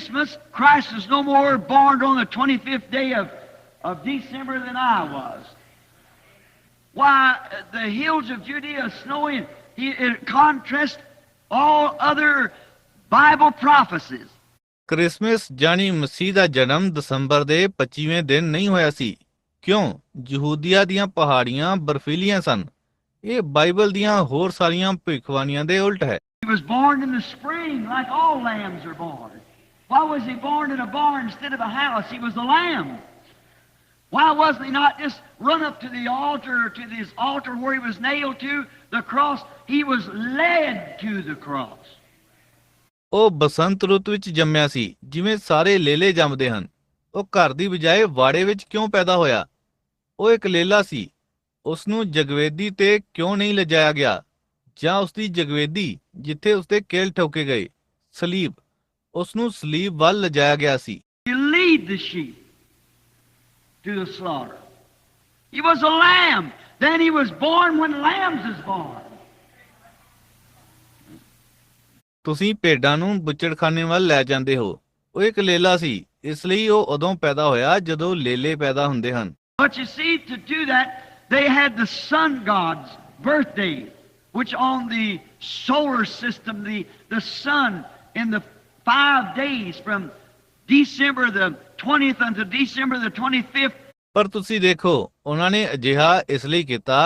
Christmas, Christ is no more born on the 25th day of, of December than I was. Why, the hills of Judea are snowing, he, it contrasts all other Bible prophecies. Christmas ਜਾਨੀ ਮਸੀਹ ਦਾ ਜਨਮ ਦਸੰਬਰ ਦੇ 25ਵੇਂ ਦਿਨ ਨਹੀਂ ਹੋਇਆ ਸੀ ਕਿਉਂ ਯਹੂਦੀਆ ਦੀਆਂ ਪਹਾੜੀਆਂ ਬਰਫੀਲੀਆਂ ਸਨ ਇਹ ਬਾਈਬਲ ਦੀਆਂ ਹੋਰ ਸਾਰੀਆਂ ਭਵਿੱਖਬਾਣੀਆਂ ਦੇ ਉਲਟ ਹੈ He was born in the spring like all lambs are born. Why was he born in a barn instead of a house? He was a lamb. Why wasn't he not just run up to the altar, to this altar where he was nailed to the cross? He was led to the cross. ਉਹ ਬਸੰਤ ਰੁੱਤ ਵਿੱਚ ਜੰਮਿਆ ਸੀ ਜਿਵੇਂ ਸਾਰੇ ਲੇਲੇ ਜੰਮਦੇ ਹਨ ਉਹ ਘਰ ਦੀ ਬਜਾਏ ਵਾੜੇ ਵਿੱਚ ਕਿਉਂ ਪੈਦਾ ਹੋਇਆ ਉਹ ਇੱਕ ਲੇਲਾ ਸੀ ਉਸ ਨੂੰ ਜਗਵੇਦੀ ਤੇ ਕਿਉਂ ਨਹੀਂ ਲਜਾਇਆ ਗਿਆ ਜਾਂ ਉਸ ਦੀ ਜਗਵੇਦੀ ਜਿੱਥੇ ਉਸ ਤੇ ਕੇਲ ਠੋਕੇ ਗਏ ਸਲੀਬ ਉਸ ਨੂੰ ਸਲੀਬ ਵੱਲ ਲਿਜਾਇਆ ਗਿਆ ਸੀ He lead the sheep to the slaughter. He was a lamb. Then he was born when lambs is born. ਤੁਸੀਂ ਭੇਡਾਂ ਨੂੰ ਬੁੱਚੜਖਾਨੇ ਵੱਲ ਲੈ ਜਾਂਦੇ ਹੋ ਉਹ ਇੱਕ ਲੇਲਾ ਸੀ ਇਸ ਲਈ ਉਹ ਉਦੋਂ ਪੈਦਾ ਹੋਇਆ ਜਦੋਂ ਲੇਲੇ ਪੈਦਾ ਹੁੰਦੇ ਹਨ But you see, to do that, they had the sun god's birthday, which on the solar system, the, the sun in the five days from December the 20th until December the 25th. ਪਰ ਤੁਸੀਂ ਦੇਖੋ ਉਹਨਾਂ ਨੇ ਅਜਿਹਾ ਇਸ ਲਈ ਕੀਤਾ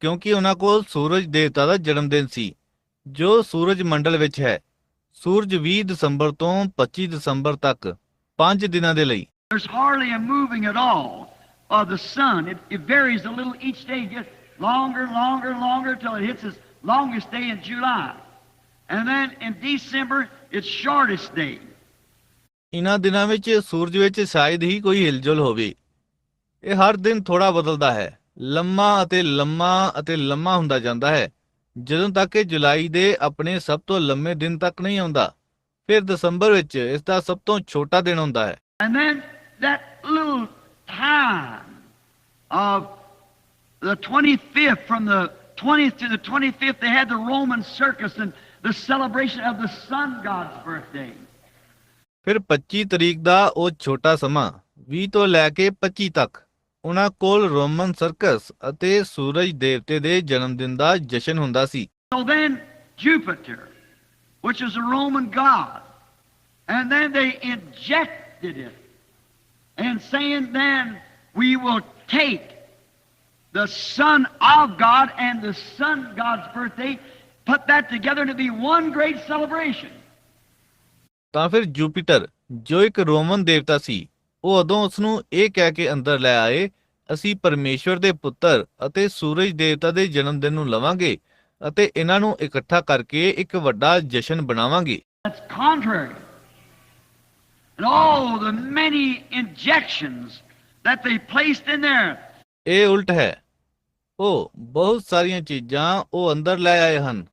ਕਿਉਂਕਿ ਉਹਨਾਂ ਕੋਲ ਸੂਰਜ ਦੇਵਤਾ ਦਾ ਜਨਮ ਦਿਨ ਸੀ ਜੋ ਸੂਰਜ ਮੰਡਲ ਵਿੱਚ ਹੈ ਸੂਰਜ 20 ਦਸੰਬਰ ਤੋਂ 25 ਦਸੰਬਰ ਤੱਕ 5 ਦਿਨਾਂ ਦੇ ਲਈ There's hardly a moving at all of the sun. It, it varies a little each day, gets longer, longer, longer till it hits its longest day in July. And then in December it's shortest day ਇਹਨਾਂ ਦਿਨਾਂ ਵਿੱਚ ਸੂਰਜ ਵਿੱਚ ਸ਼ਾਇਦ ਹੀ ਕੋਈ ਹਿਲਜੁਲ ਹੋਵੇ ਇਹ ਹਰ ਦਿਨ ਥੋੜਾ ਬਦਲਦਾ ਹੈ ਲੰਮਾ ਅਤੇ ਲੰਮਾ ਅਤੇ ਲੰਮਾ ਹੁੰਦਾ ਜਾਂਦਾ ਹੈ ਜਦੋਂ ਤੱਕ ਕਿ ਜੁਲਾਈ ਦੇ ਆਪਣੇ ਸਭ ਤੋਂ ਲੰਮੇ ਦਿਨ ਤੱਕ ਨਹੀਂ ਆਉਂਦਾ ਫਿਰ ਦਸੰਬਰ ਵਿੱਚ ਇਸ ਦਾ ਸਭ ਤੋਂ ਛੋਟਾ ਦਿਨ ਹੁੰਦਾ ਹੈ And then that little time of the 25th from the 20th to the 25th, they had the Roman circus and the celebration of the sun god's birthday ਫਿਰ 25 ਤਰੀਕ ਦਾ ਉਹ ਛੋਟਾ ਸਮਾਂ 20 ਤੋਂ ਲੈ ਕੇ 25 ਤੱਕ ਉਹਨਾਂ ਕੋਲ ਰੋਮਨ ਸਰਕਸ ਅਤੇ ਸੂਰਜ ਦੇਵਤੇ ਦੇ ਜਨਮ ਦਿਨ ਦਾ ਜਸ਼ਨ ਹੁੰਦਾ ਸੀ so then jupiter which is a roman god and then they injected it and saying then we will take the son of god and the sun god's birthday put that together to be one great celebration. ਤਾਂ ਫਿਰ Jupiter ਜੋ ਇੱਕ Roman ਦੇਵਤਾ ਸੀ ਉਹ ਉਦੋਂ ਉਸ ਨੂੰ ਇਹ ਕਹਿ ਕੇ ਅੰਦਰ ਲੈ ਆਏ ਅਸੀਂ ਪਰਮੇਸ਼ਵਰ ਦੇ ਪੁੱਤਰ ਅਤੇ ਸੂਰਜ ਦੇਵਤਾ ਦੇ ਜਨਮ ਦਿਨ ਨੂੰ ਲਵਾਂਗੇ ਅਤੇ ਇਹਨਾਂ ਨੂੰ ਇਕੱਠਾ ਕਰਕੇ ਇੱਕ ਵੱਡਾ ਜਸ਼ਨ ਬਣਾਵਾਂਗੇ That's contrary. And all the many injections that they placed in there. ਇਹ ਉਲਟ ਹੈ ਉਹ ਬਹੁਤ ਸਾਰੀਆਂ ਚੀਜ਼ਾਂ ਉਹ ਅੰਦਰ ਲੈ ਆਏ ਹਨ